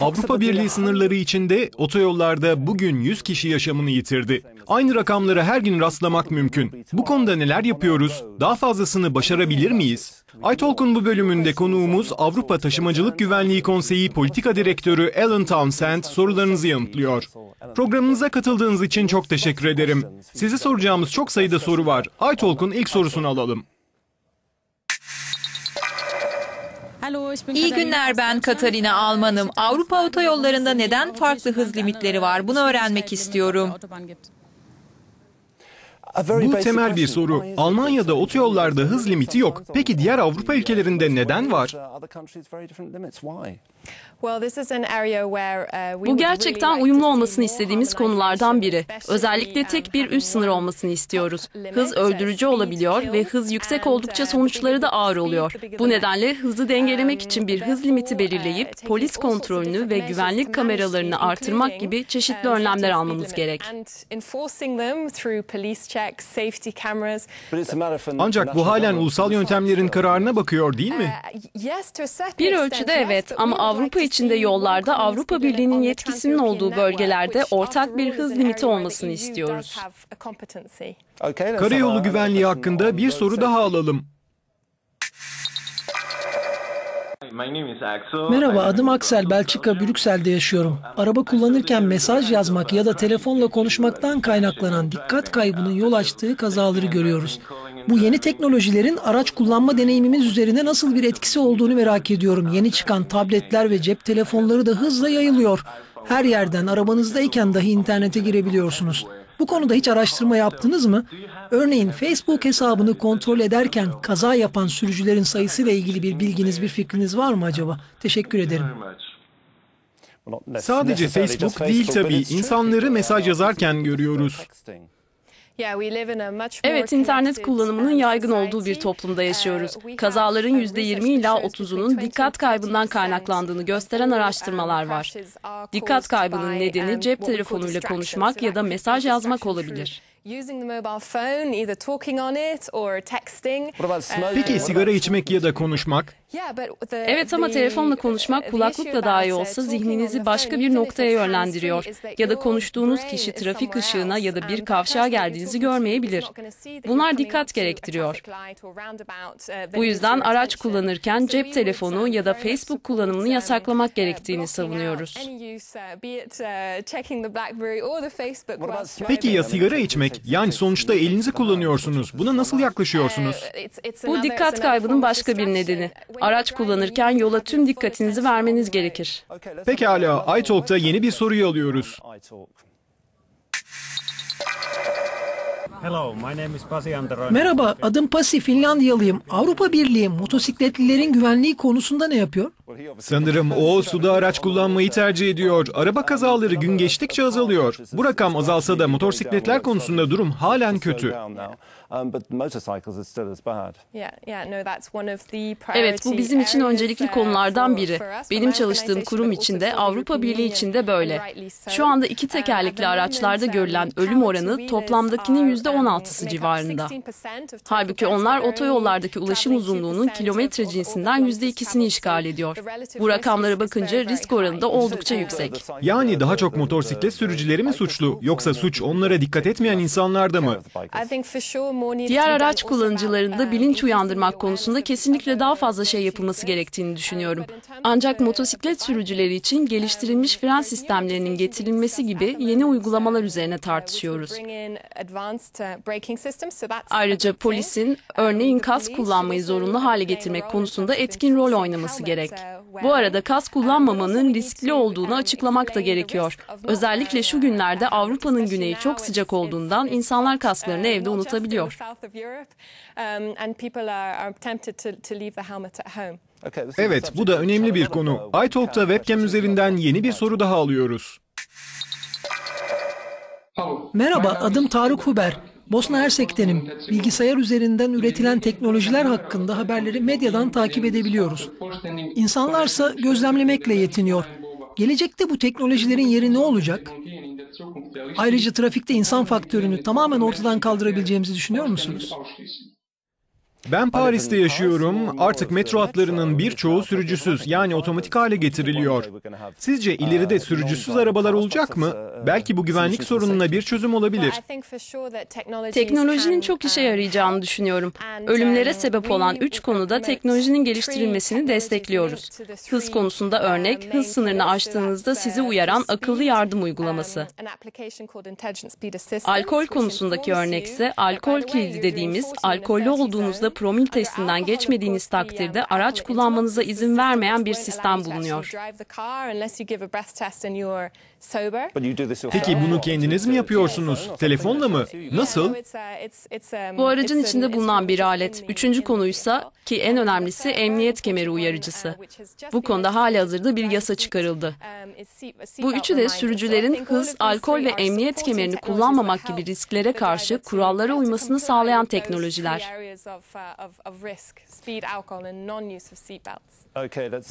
Avrupa Birliği sınırları içinde otoyollarda bugün 100 kişi yaşamını yitirdi. Aynı rakamlara her gün rastlamak mümkün. Bu konuda neler yapıyoruz? Daha fazlasını başarabilir miyiz? iTalk'un bu bölümünde konuğumuz Avrupa Taşımacılık Güvenliği Konseyi Politika Direktörü Alan Townsend sorularınızı yanıtlıyor. Programımıza katıldığınız için çok teşekkür ederim. Size soracağımız çok sayıda soru var. iTalk'un ilk sorusunu alalım. İyi günler ben Katarina Almanım. Avrupa otoyollarında neden farklı hız limitleri var? Bunu öğrenmek istiyorum. Bu temel bir soru. Almanya'da otoyollarda hız limiti yok. Peki diğer Avrupa ülkelerinde neden var? Bu gerçekten uyumlu olmasını istediğimiz konulardan biri. Özellikle tek bir üst sınır olmasını istiyoruz. Hız öldürücü olabiliyor ve hız yüksek oldukça sonuçları da ağır oluyor. Bu nedenle hızı dengelemek için bir hız limiti belirleyip polis kontrolünü ve güvenlik kameralarını artırmak gibi çeşitli önlemler almamız gerek. Ancak bu halen ulusal yöntemlerin kararına bakıyor değil mi? Bir ölçüde evet ama Avrupa içinde yollarda Avrupa Birliği'nin yetkisinin olduğu bölgelerde ortak bir hız limiti olmasını istiyoruz. Karayolu güvenliği hakkında bir soru daha alalım. Merhaba, adım Aksel. Belçika, Brüksel'de yaşıyorum. Araba kullanırken mesaj yazmak ya da telefonla konuşmaktan kaynaklanan dikkat kaybının yol açtığı kazaları görüyoruz. Bu yeni teknolojilerin araç kullanma deneyimimiz üzerine nasıl bir etkisi olduğunu merak ediyorum. Yeni çıkan tabletler ve cep telefonları da hızla yayılıyor. Her yerden arabanızdayken dahi internete girebiliyorsunuz. Bu konuda hiç araştırma yaptınız mı? Örneğin Facebook hesabını kontrol ederken kaza yapan sürücülerin sayısıyla ilgili bir bilginiz, bir fikriniz var mı acaba? Teşekkür ederim. Sadece Facebook değil tabii. İnsanları mesaj yazarken görüyoruz. Evet, internet kullanımının yaygın olduğu bir toplumda yaşıyoruz. Kazaların %20 ila 30'unun dikkat kaybından kaynaklandığını gösteren araştırmalar var. Dikkat kaybının nedeni cep telefonuyla konuşmak ya da mesaj yazmak olabilir. Peki sigara içmek ya da konuşmak? Evet ama telefonla konuşmak kulaklıkla daha iyi olsa zihninizi başka bir noktaya yönlendiriyor. Ya da konuştuğunuz kişi trafik ışığına ya da bir kavşağa geldiğinizi görmeyebilir. Bunlar dikkat gerektiriyor. Bu yüzden araç kullanırken cep telefonu ya da Facebook kullanımını yasaklamak gerektiğini savunuyoruz. Peki ya sigara içmek? Yani sonuçta elinizi kullanıyorsunuz. Buna nasıl yaklaşıyorsunuz? Bu dikkat kaybının başka bir nedeni. Araç kullanırken yola tüm dikkatinizi vermeniz gerekir. Pekala, iTalk'ta yeni bir soruyu alıyoruz. Merhaba, adım Pasi, Finlandiyalıyım. Avrupa Birliği motosikletlilerin güvenliği konusunda ne yapıyor? Sanırım o suda araç kullanmayı tercih ediyor. Araba kazaları gün geçtikçe azalıyor. Bu rakam azalsa da motosikletler konusunda durum halen kötü. Evet, bu bizim için öncelikli konulardan biri. Benim çalıştığım kurum içinde, Avrupa Birliği içinde böyle. Şu anda iki tekerlekli araçlarda görülen ölüm oranı toplamdakinin %16'sı civarında. Halbuki onlar otoyollardaki ulaşım uzunluğunun kilometre cinsinden %2'sini işgal ediyor. Bu rakamlara bakınca risk oranı da oldukça yüksek. Yani daha çok motosiklet sürücüleri mi suçlu yoksa suç onlara dikkat etmeyen insanlarda mı? Diğer araç kullanıcılarında bilinç uyandırmak konusunda kesinlikle daha fazla şey yapılması gerektiğini düşünüyorum. Ancak motosiklet sürücüleri için geliştirilmiş fren sistemlerinin getirilmesi gibi yeni uygulamalar üzerine tartışıyoruz. Ayrıca polisin örneğin kas kullanmayı zorunlu hale getirmek konusunda etkin rol oynaması gerek. Bu arada kas kullanmamanın riskli olduğunu açıklamak da gerekiyor. Özellikle şu günlerde Avrupa'nın güneyi çok sıcak olduğundan insanlar kasklarını evde unutabiliyor. Evet, bu da önemli bir konu. iTalk'ta webcam üzerinden yeni bir soru daha alıyoruz. Merhaba, adım Tarık Huber. Bosna Hersek'tenim. Bilgisayar üzerinden üretilen teknolojiler hakkında haberleri medyadan takip edebiliyoruz. İnsanlarsa gözlemlemekle yetiniyor. Gelecekte bu teknolojilerin yeri ne olacak? Ayrıca trafikte insan faktörünü tamamen ortadan kaldırabileceğimizi düşünüyor musunuz? Ben Paris'te yaşıyorum. Artık metro hatlarının birçoğu sürücüsüz yani otomatik hale getiriliyor. Sizce ileride sürücüsüz arabalar olacak mı? Belki bu güvenlik sorununa bir çözüm olabilir. Teknolojinin çok işe yarayacağını düşünüyorum. Ölümlere sebep olan üç konuda teknolojinin geliştirilmesini destekliyoruz. Hız konusunda örnek, hız sınırını aştığınızda sizi uyaran akıllı yardım uygulaması. Alkol konusundaki örnekse alkol kilidi dediğimiz alkollü olduğunuzda promil testinden geçmediğiniz takdirde araç kullanmanıza izin vermeyen bir sistem bulunuyor. Peki bunu kendiniz mi yapıyorsunuz? Telefonla mı? Nasıl? Bu aracın içinde bulunan bir alet. Üçüncü konuysa ki en önemlisi emniyet kemeri uyarıcısı. Bu konuda hali hazırda bir yasa çıkarıldı. Bu üçü de sürücülerin hız, alkol ve emniyet kemerini kullanmamak gibi risklere karşı kurallara uymasını sağlayan teknolojiler.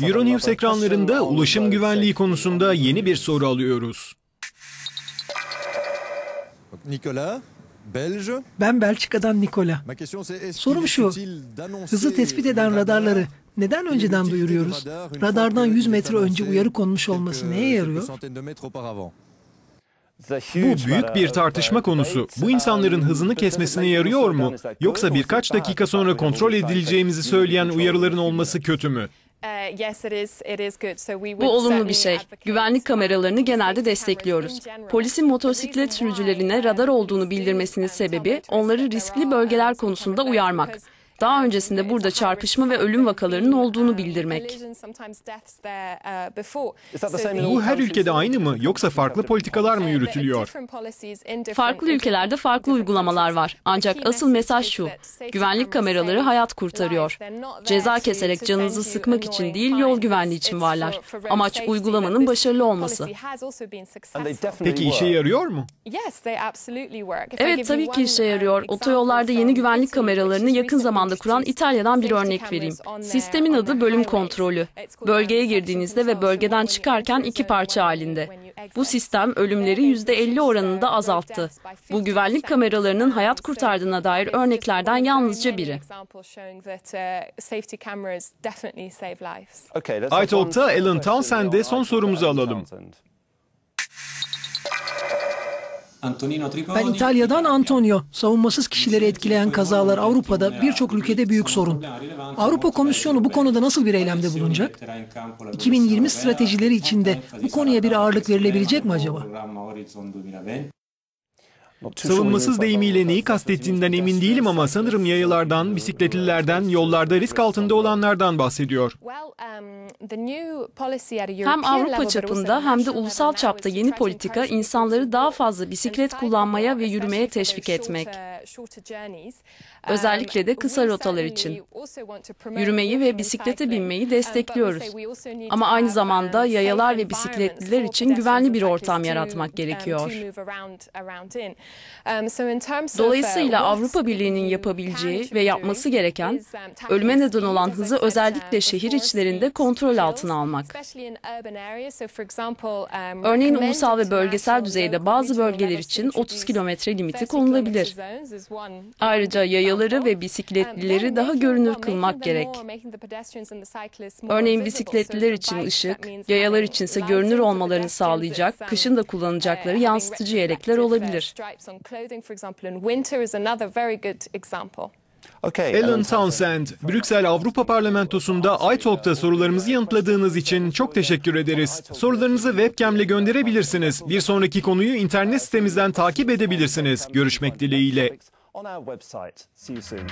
Euronews ekranlarında ulaşım güvenliği konusunda yeni bir soru alıyoruz. Nicolas, belge. Ben Belçika'dan Nikola. Sorum şu, Hızı tespit eden radarları neden önceden duyuruyoruz? Radardan 100 metre önce uyarı konmuş olması neye yarıyor? Bu büyük bir tartışma konusu. Bu insanların hızını kesmesine yarıyor mu? Yoksa birkaç dakika sonra kontrol edileceğimizi söyleyen uyarıların olması kötü mü? Bu olumlu bir şey. Güvenlik kameralarını genelde destekliyoruz. Polisin motosiklet sürücülerine radar olduğunu bildirmesinin sebebi onları riskli bölgeler konusunda uyarmak. Daha öncesinde burada çarpışma ve ölüm vakalarının olduğunu bildirmek. Bu her ülkede aynı mı? Yoksa farklı politikalar mı yürütülüyor? Farklı ülkelerde farklı uygulamalar var. Ancak asıl mesaj şu. Güvenlik kameraları hayat kurtarıyor. Ceza keserek canınızı sıkmak için değil, yol güvenliği için varlar. Amaç uygulamanın başarılı olması. Peki işe yarıyor mu? Evet tabii ki işe yarıyor. Otoyollarda yeni güvenlik kameralarını yakın zamanda kuran İtalya'dan bir örnek vereyim. Sistemin adı bölüm kontrolü. Bölgeye girdiğinizde ve bölgeden çıkarken iki parça halinde. Bu sistem ölümleri %50 oranında azalttı. Bu güvenlik kameralarının hayat kurtardığına dair örneklerden yalnızca biri. iTalk'ta Alan Townsend'e son sorumuzu alalım. Ben İtalya'dan Antonio. Savunmasız kişileri etkileyen kazalar Avrupa'da birçok ülkede büyük sorun. Avrupa Komisyonu bu konuda nasıl bir eylemde bulunacak? 2020 stratejileri içinde bu konuya bir ağırlık verilebilecek mi acaba? Savunmasız deyimiyle neyi kastettiğinden emin değilim ama sanırım yayalardan, bisikletlilerden, yollarda risk altında olanlardan bahsediyor. Hem Avrupa çapında hem de ulusal çapta yeni politika insanları daha fazla bisiklet kullanmaya ve yürümeye teşvik etmek. Özellikle de kısa rotalar için. Yürümeyi ve bisiklete binmeyi destekliyoruz. Ama aynı zamanda yayalar ve bisikletliler için güvenli bir ortam yaratmak gerekiyor. Dolayısıyla Avrupa Birliği'nin yapabileceği ve yapması gereken ölüme neden olan hızı özellikle şehir içlerinde kontrol altına almak. Örneğin ulusal ve bölgesel düzeyde bazı bölgeler için 30 kilometre limiti konulabilir. Ayrıca yayaları ve bisikletlileri daha görünür kılmak gerek. Örneğin bisikletliler için ışık, yayalar içinse görünür olmalarını sağlayacak, kışın da kullanacakları yansıtıcı yelekler olabilir. Alan Townsend, Brüksel Avrupa Parlamentosu'nda iTalk'ta sorularımızı yanıtladığınız için çok teşekkür ederiz. Sorularınızı webcam'le gönderebilirsiniz. Bir sonraki konuyu internet sitemizden takip edebilirsiniz. Görüşmek dileğiyle. on our website. See you soon.